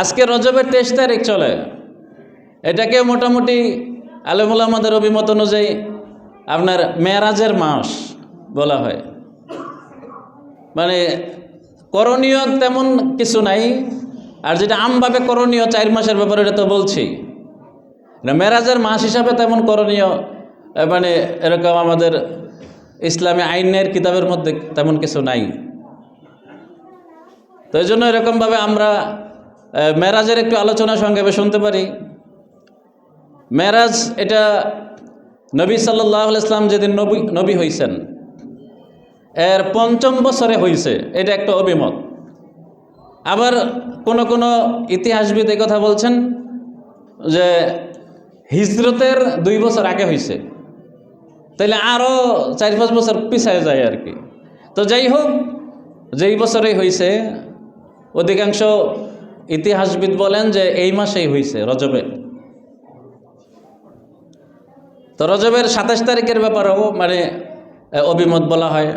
আজকে রজবের তেইশ তারিখ চলে। এটাকে মোটামুটি আলমুল আমাদের অভিমত অনুযায়ী আপনার মেয়ারাজের মাস বলা হয়। মানে করণীয় তেমন কিছু নাই। আর যেটা আমভাবে করণীয় চার মাসের ব্যাপারে এটা তো বলছি। মেরাজের মাস হিসাবে তেমন করণীয় মানে এরকম আমাদের ইসলামী আইনের কিতাবের মধ্যে তেমন কিছু নাই। তো এই জন্য এরকমভাবে আমরা মেরাজের একটু আলোচনা সংক্ষেপে শুনতে পারি। মেরাজ এটা নবী সাল্লাহ ইসলাম যেদিন নবী নবী হয়েছেন এর পঞ্চম বছরে হয়েছে এটা একটা অভিমত। আবার কোন কোন ইতিহাসবিদ কথা বলছেন যে হিজরতের দুই বছর আগে হয়েছে তাইলে আরও চার পাঁচ বছর পিছায় যায় আর কি। তো যাই হোক, যেই বছরেই হয়েছে অধিকাংশ ইতিহাসবিদ বলেন যে এই মাসেই হয়েছে রজবে তো রজবের সাতাশ তারিখের ব্যাপারেও মানে অভিমত বলা হয়।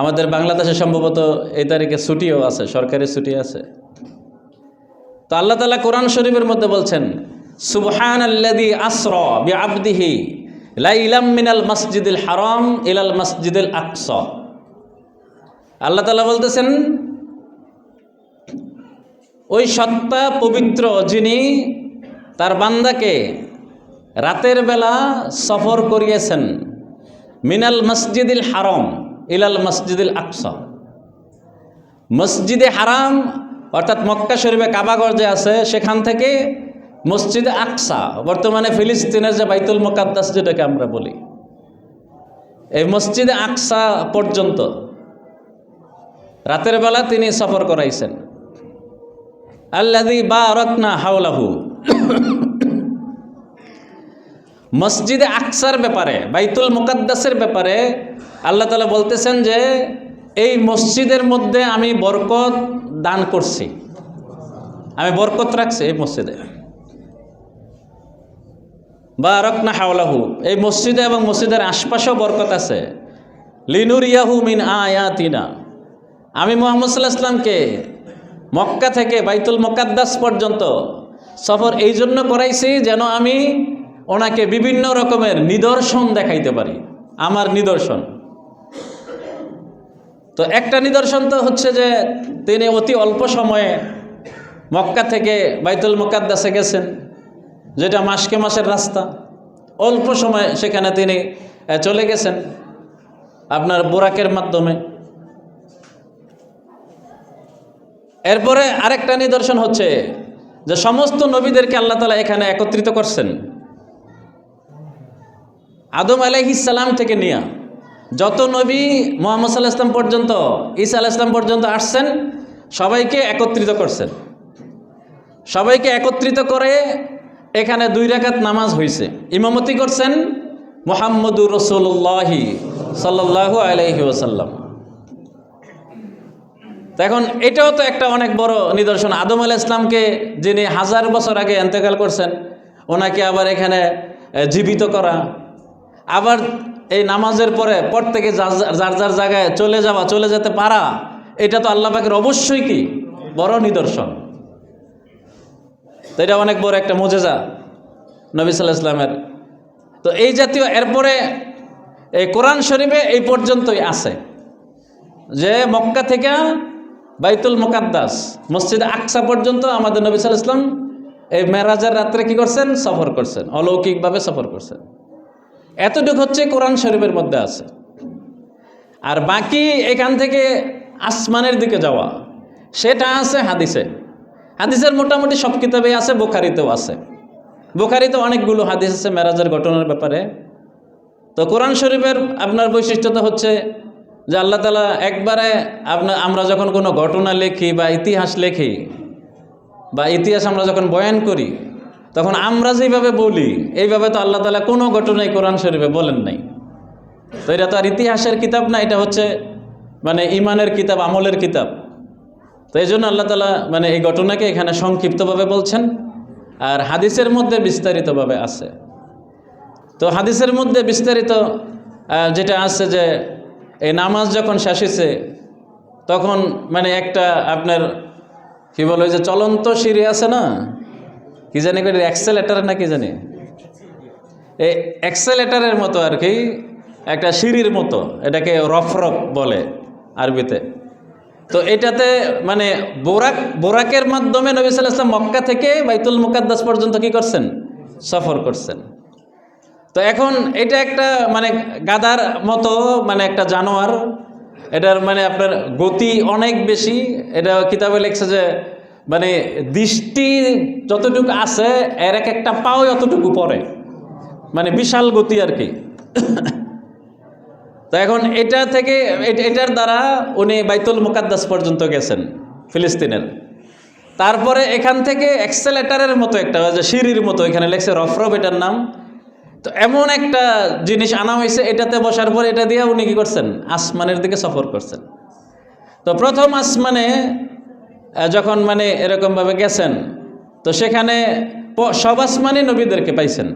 আমাদের বাংলাদেশে সম্ভবত এই তারিখে ছুটিও আছে, সরকারি ছুটি আছে। তো আল্লাহ তালা কোরআন শরীফের মধ্যে বলছেন সুবহান আল্লাদি আসর আবদিহি লাইলাম মিনাল মসজিদুল হারাম ইলাল মসজিদুল আকস। আল্লাহ তালা বলতেছেন ওই সত্তা পবিত্র যিনি তার বান্দাকে রাতের বেলা সফর করিয়েছেন মিনাল মসজিদুল হারাম ইলাল মসজিদুল আকস। মসজিদে হারাম, অর্থাৎ মক্কা শরীফে কাবাগর যে আছে, সেখান থেকে মসজিদ আকসা, বর্তমানে ফিলিস্তিনের যে বাইতুল মোকাদ্দাস যেটাকে আমরা বলি। এই মসজিদে আকসা পর্যন্ত রাতের বেলা তিনি সফর করাইছেন। আল্লাদি বা রত্না হাওলাহু। মসজিদে আকসার ব্যাপারে, বাইতুল মুকাদ্দাসের ব্যাপারে আল্লাহ তালা বলতেছেন যে, এই মসজিদের মধ্যে আমি বরকত দান করছি। আমি বরকত রাখছি এই মসজিদে। বা রকনা হাওলাহু। এই মসজিদে এবং মসজিদের আশপাশেও বরকত আছে। লিনুর ইয়াহু মিন আয়াতিনা। আমি মোহাম্মদ সাল্লাহ ইসলামকে মক্কা থেকে বাইতুল মোকাদ্দাস পর্যন্ত সফর এই জন্য করাইছি যেন আমি ওনাকে বিভিন্ন রকমের নিদর্শন দেখাইতে পারি, আমার নিদর্শন। তো একটা নিদর্শন তো হচ্ছে যে তিনি অতি অল্প সময়ে মক্কা থেকে বাইতুল মোকাদ্দাসে গেছেন, যেটা মাসকে মাসের রাস্তা। অল্প সময়ে সেখানে তিনি চলে গেছেন আপনার বোরাকের মাধ্যমে। এরপরে আরেকটা নিদর্শন হচ্ছে যে সমস্ত নবীদেরকে আল্লাহ তালা এখানে একত্রিত করছেন। আদম আলাইহিসাল্লাম থেকে নিয়া যত নবী মোহাম্মদ সাল্লাহ ইসলাম পর্যন্ত, ঈসা আলাহ ইসলাম পর্যন্ত আসছেন, সবাইকে একত্রিত করছেন। সবাইকে একত্রিত করে এখানে দুই রাকাত নামাজ হয়েছে ইমামতি করছেন মোহাম্মদুর রসুল্লাহি সাল্লাহ আলাইহি ওসাল্লাম এখন এটাও তো একটা অনেক বড় নিদর্শন। আদম আল ইসলামকে যিনি হাজার বছর আগে এন্তেকাল করছেন, ওনাকে আবার এখানে জীবিত করা। আবার এই নামাজের পরে পর থেকে যার, যার- জায়গায় চলে যাওয়া, চলে যেতে পারা, এটা তো আল্লাহ পাকের অবশ্যই কি? বড় নিদর্শন। তো এটা অনেক বড় একটা মজেজা নবী সাল্লাহ ইসলামের তো এই জাতীয়, এরপরে এই কোরআন শরীফে এই পর্যন্তই আছে। যে মক্কা থেকে বাইতুল মোকাদ্দাস, মসজিদ আকসা পর্যন্ত আমাদের নবী সাল ইসলাম এই মেরাজের রাত্রে কি করছেন? সফর করছেন, অলৌকিকভাবে সফর করছেন। এতটুকু হচ্ছে কোরআন শরীফের মধ্যে আছে। আর বাকি এখান থেকে আসমানের দিকে যাওয়া, সেটা আছে হাদিসে। হাদিসের মোটামুটি সব কিতাবে আছে, বোখারিতেও আছে। বোখারিতে অনেকগুলো হাদিস আছে মেরাজের ঘটনার ব্যাপারে। তো কোরআন শরীফের আপনার বৈশিষ্ট্যতা হচ্ছে যে আল্লাহ তালা একবারে আপনার আমরা যখন কোনো ঘটনা লেখি বা ইতিহাস লেখি বা ইতিহাস আমরা যখন বয়ান করি, তখন আমরা যেভাবে বলি, এইভাবে তো আল্লাহ তালা কোনো ঘটনাই কোরআন শরীফে বলেন নাই। তো এটা তো আর ইতিহাসের কিতাব না, এটা হচ্ছে মানে ইমানের কিতাব, আমলের কিতাব। তো এই জন্য আল্লাহ তালা মানে এই ঘটনাকে এখানে সংক্ষিপ্তভাবে বলছেন আর হাদিসের মধ্যে বিস্তারিতভাবে আছে। তো হাদিসের মধ্যে বিস্তারিত যেটা আছে যে এই নামাজ যখন হয়েছে তখন মানে একটা আপনার কি বলে যে চলন্ত সিঁড়ি আছে না? কি জানি করি অ্যাক্সেলেটার না কি জানি? এই অ্যাক্সেলেটারের মতো আর কি, একটা সিঁড়ির মতো, এটাকে রফরফ বলে আরবিতে। তো এটাতে মানে বোরাক, বোরাকের মাধ্যমে নবী সাল্লাহ মক্কা থেকে বাইতুল মুকাদ্দাস পর্যন্ত কি করছেন? সফর করছেন। তো এখন এটা একটা মানে গাদার মতো মানে একটা জানোয়ার। এটার মানে আপনার গতি অনেক বেশি। এটা কিতাবে লেখছে যে মানে দৃষ্টি যতটুকু আছে, এর এক একটা পাও অতটুকু পরে মানে বিশাল গতি আর কি। তো এখন এটা থেকে এটার দ্বারা উনি বাইতুল মুকাদ্দাস পর্যন্ত গেছেন, ফিলিস্তিনের। তারপরে এখান থেকে এক্সেলেটারের মতো একটা, যে সিঁড়ির মতো, এখানে লেখছে রফরফ এটার নাম। তো এমন একটা জিনিস আনা হয়েছে, এটাতে বসার পর এটা দিয়ে উনি কি করছেন? আসমানের দিকে সফর করছেন। তো প্রথম আসমানে যখন মানে এরকমভাবে গেছেন, তো সেখানে সব আসমানে নবীদেরকে পাইছেন।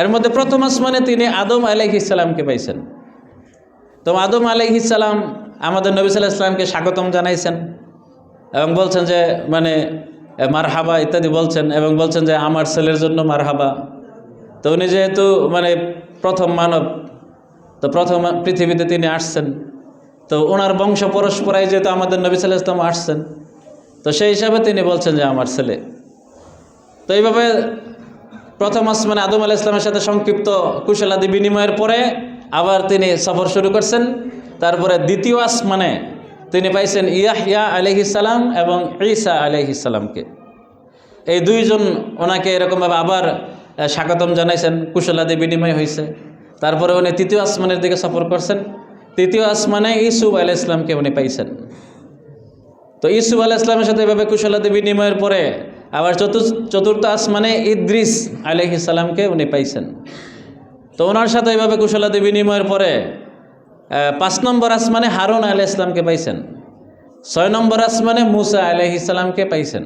এর মধ্যে প্রথম আসমানে তিনি আদম আলাইহিসাল্লামকে পাইছেন। তো আদম আলাইহিসাল্লাম আমাদের নবী সাল্লাহ ইসলামকে স্বাগতম জানাইছেন এবং বলছেন যে মানে মারহাবা ইত্যাদি বলছেন এবং বলছেন যে, আমার ছেলের জন্য মারহাবা। তো উনি যেহেতু মানে প্রথম মানব, তো প্রথম পৃথিবীতে তিনি আসছেন। তো ওনার বংশ পরস্পরায় যেহেতু আমাদের নবী সাল্লাহ ইসলাম আসছেন, তো সেই হিসাবে তিনি বলছেন যে আমার ছেলে। তো এইভাবে প্রথম আসমানে আদম আলাহ ইসলামের সাথে সংক্ষিপ্ত কুশলাদি বিনিময়ের পরে আবার তিনি সফর শুরু করছেন। তারপরে দ্বিতীয় আসমানে তিনি পাইছেন ইয়াহিয়া আলহিসাল্লাম এবং ঈসা আলহিসাল্লামকে এই দুইজন ওনাকে এরকমভাবে আবার স্বাগতম জানাইছেন কুশলাদি বিনিময় হয়েছে তারপরে উনি তৃতীয় আসমানের দিকে সফর করছেন। তৃতীয় আসমানে ইসুফ আলাহ ইসলামকে উনি পাইছেন। তো ইসুফ আলাহ ইসলামের সাথে এভাবে কুশলাদি বিনিময়ের পরে আবার চতুর্থ চতুর্থ আসমানে ইদ্রিস আলহি সালামকে উনি পাইছেন। তো ওনার সাথে এইভাবে কুশলাদি বিনিময়ের পরে পাঁচ নম্বর আসমানে হারুন আলাহ ইসলামকে পাইছেন। ছয় নম্বর আসমানে মুসা আলহি সালামকে পাইছেন।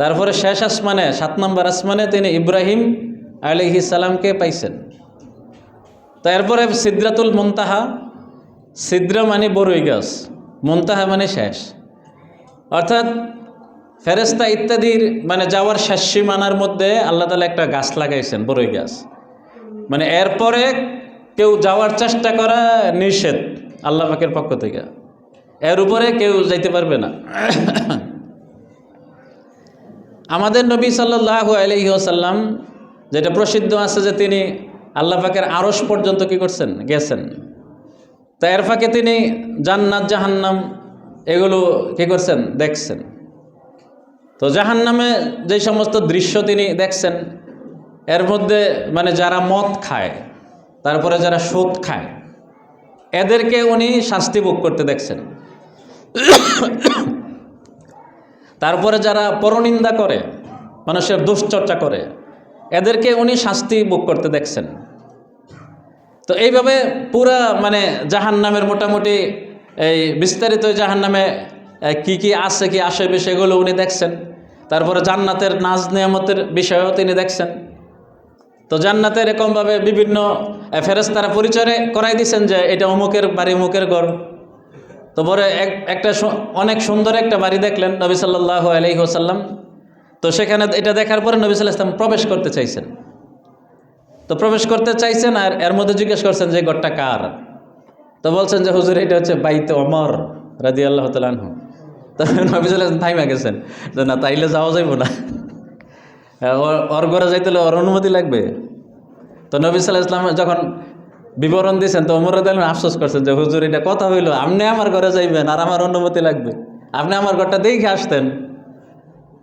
তারপরে শেষ আসমানে, সাত নম্বর আসমানে তিনি ইব্রাহিম আলহি সালামকে পাইছেন? তারপরে সিদ্রাতুল মন্তাহা, সিদ্র মানে বড়ই গাছ, মন্তাহা মানে শেষ। অর্থাৎ ফেরেস্তা ইত্যাদির মানে যাওয়ার শেষ সীমানার মধ্যে আল্লাহ তালা একটা গাছ লাগাইছেন বড়ই গাছ। মানে এরপরে কেউ যাওয়ার চেষ্টা করা নিষেধ আল্লাহ পাকের পক্ষ থেকে। এর উপরে কেউ যাইতে পারবে না। আমাদের নবী সাল্লাহ আলহি আসাল্লাম যেটা প্রসিদ্ধ আছে যে তিনি আল্লাহ পাকের আড়স পর্যন্ত কি করছেন? গেছেন। তা এর ফাঁকে তিনি জান্নাত, জাহান্নাম এগুলো কি করছেন? দেখছেন। তো জাহান্নামে যে সমস্ত দৃশ্য তিনি দেখছেন, এর মধ্যে মানে যারা মদ খায়, তারপরে যারা সুদ খায়, এদেরকে উনি শাস্তি ভোগ করতে দেখছেন। তারপরে যারা পরনিন্দা করে, মানুষের দুশ্চর্চা করে এদেরকে উনি শাস্তি ভোগ করতে দেখছেন। তো এইভাবে পুরা মানে জাহান নামের মোটামুটি এই বিস্তারিত জাহান নামে কী কী আছে, কি আসবে সেগুলো উনি দেখছেন। তারপরে জান্নাতের নাজ নিয়ামতের বিষয়েও তিনি দেখছেন। তো জান্নাতে এরকমভাবে বিভিন্ন ফেরেস্তারা পরিচয় করাই দিয়েছেন যে এটা অমুকের বাড়ি, অমুকের ঘর। তো পরে এক একটা অনেক সুন্দর একটা বাড়ি দেখলেন নবী সাল্লাহ আলহি হোসাল্লাম তো সেখানে এটা দেখার পরে নবী সাল্লাহ ইসলাম প্রবেশ করতে চাইছেন। তো প্রবেশ করতে চাইছেন আর এর মধ্যে জিজ্ঞেস করছেন যে ঘরটা কার? তো বলছেন যে, হুজুর, এটা হচ্ছে বাইতে অমর রাজি আল্লাহ তালু তো নবী সাল্লাহ থাইমা গেছেন। যে, না, তাইলে যাওয়া যাইব না। ওর- ঘরে যাইতে হলে ওর অনুমতি লাগবে। তো নবী সাল্লাহ ইসলাম যখন বিবরণ দিয়েছেন, তো অমর রাদিয়াল্লাহু আফসোস করছেন যে, হুজুর, এটা কথা হইল। আপনি আমার ঘরে যাইবেন আর আমার অনুমতি লাগবে। আপনি আমার ঘরটা দেখে আসতেন।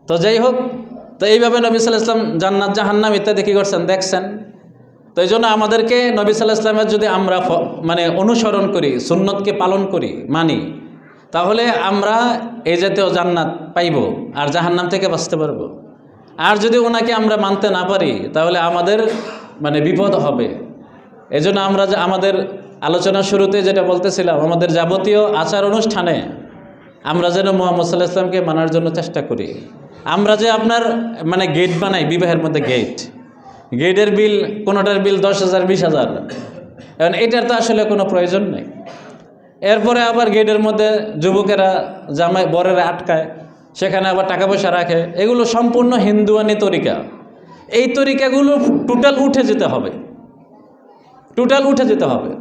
তো যাই হোক, তো এইভাবে নবী সাল্লাহ ইসলাম জান্নাত, জাহান্নাম ইত্যাদি কী করছেন? দেখছেন। তো এই জন্য আমাদেরকে নবী সাল্লাহ ইসলামের যদি আমরা মানে অনুসরণ করি, সুন্নতকে পালন করি, মানি, তাহলে আমরা এই জাতীয় জান্নাত পাইব আর জাহান্নাম থেকে বাঁচতে পারব। আর যদি ওনাকে আমরা মানতে না পারি, তাহলে আমাদের মানে বিপদ হবে। এজন্য আমরা আমাদের আলোচনার শুরুতে যেটা বলতেছিলাম, আমাদের যাবতীয় আচার অনুষ্ঠানে আমরা যেন মোহাম্মদ সাল্লাহ ইসলামকে মানার জন্য চেষ্টা করি। আমরা যে আপনার মানে গেট বানাই, বিবাহের মধ্যে গেট গেটের বিল কোনোটার বিল দশ হাজার, বিশ হাজার। এখন এটার তো আসলে কোনো প্রয়োজন নেই। এরপরে আবার গেটের মধ্যে যুবকেরা, জামাই, বরেরা আটকায়। সেখানে আবার টাকা পয়সা রাখে। এগুলো সম্পূর্ণ হিন্দুয়ানি তরিকা। এই তরিকাগুলো টোটাল উঠে যেতে হবে। টোটাল উঠে যেতে হবে।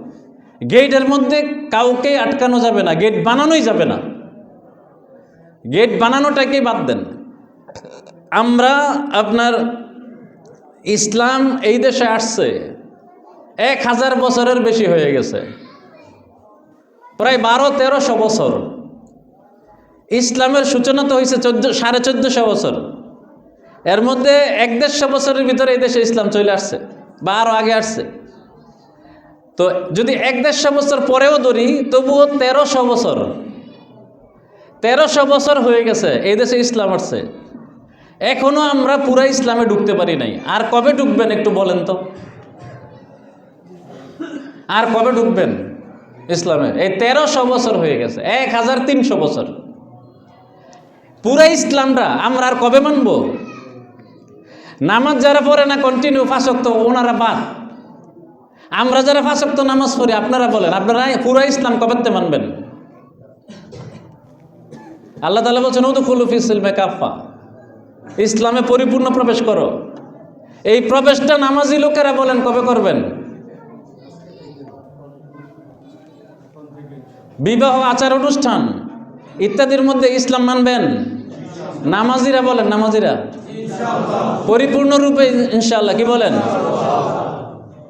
গেটের মধ্যে কাউকেই আটকানো যাবে না। গেট বানানোই যাবে না। গেট বানানোটাকেই বাদ দেন। আমরা আপনার ইসলাম এই দেশে আসছে, এক হাজার বছরের বেশি হয়ে গেছে। প্রায় বারো, তেরোশো বছর। ইসলামের সূচনা তো হয়েছে চোদ্দ, সাড়ে চোদ্দোশো বছর। এর মধ্যে এক দেড়শো বছরের ভিতরে এই দেশে ইসলাম চলে আসছে বা আরও আগে আসছে। তো যদি এক দেড়শো বছর পরেও ধরি, তবুও তেরোশো বছর। তেরোশো বছর হয়ে গেছে, এই দেশে ইসলাম আসছে। এখনও আমরা পুরা ইসলামে ঢুকতে পারি নাই। আর কবে ঢুকবেন একটু বলেন তো? আর কবে ঢুকবেন ইসলামে এই তেরোশো বছর হয়ে গেছে, এক হাজার তিনশো বছর। পুরা ইসলামটা আমরা আর কবে মানব? নামাজ যারা পড়ে না কন্টিনিউ ফাঁসক্ত ওনারা বাদ। আমরা যারা ফাঁসক্ত নামাজ পড়ি, আপনারা বলেন, আপনারা পুরা ইসলাম কবেতে মানবেন? আল্লাহ তালা বলছেন ও তো খুলুফি ইসলামে কাফা ইসলামে পরিপূর্ণ প্রবেশ করো। এই প্রবেশটা নামাজি লোকেরা বলেন, কবে করবেন? বিবাহ আচার অনুষ্ঠান, ইত্যাদির মধ্যে ইসলাম মানবেন? নামাজিরা বলেন, নামাজিরা। পরিপূর্ণরূপে ইনশাল্লাহ কি বলেন?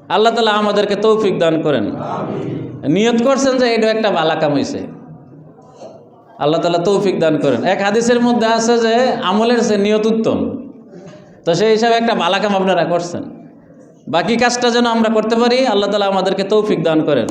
আল্লাহ তালা আমাদেরকে তৌফিক দান করেন। নিয়ত করছেন যে এটা একটা বালা কাম হয়েছে আল্লাহ তালা তৌফিক দান করেন। এক হাদিসের মধ্যে আছে যে আমলের সে নিয়ত উত্তম। তো সেই হিসাবে একটা ভালা কাম আপনারা করছেন। বাকি কাজটা যেন আমরা করতে পারি, আল্লাহ তালা আমাদেরকে তৌফিক দান করেন।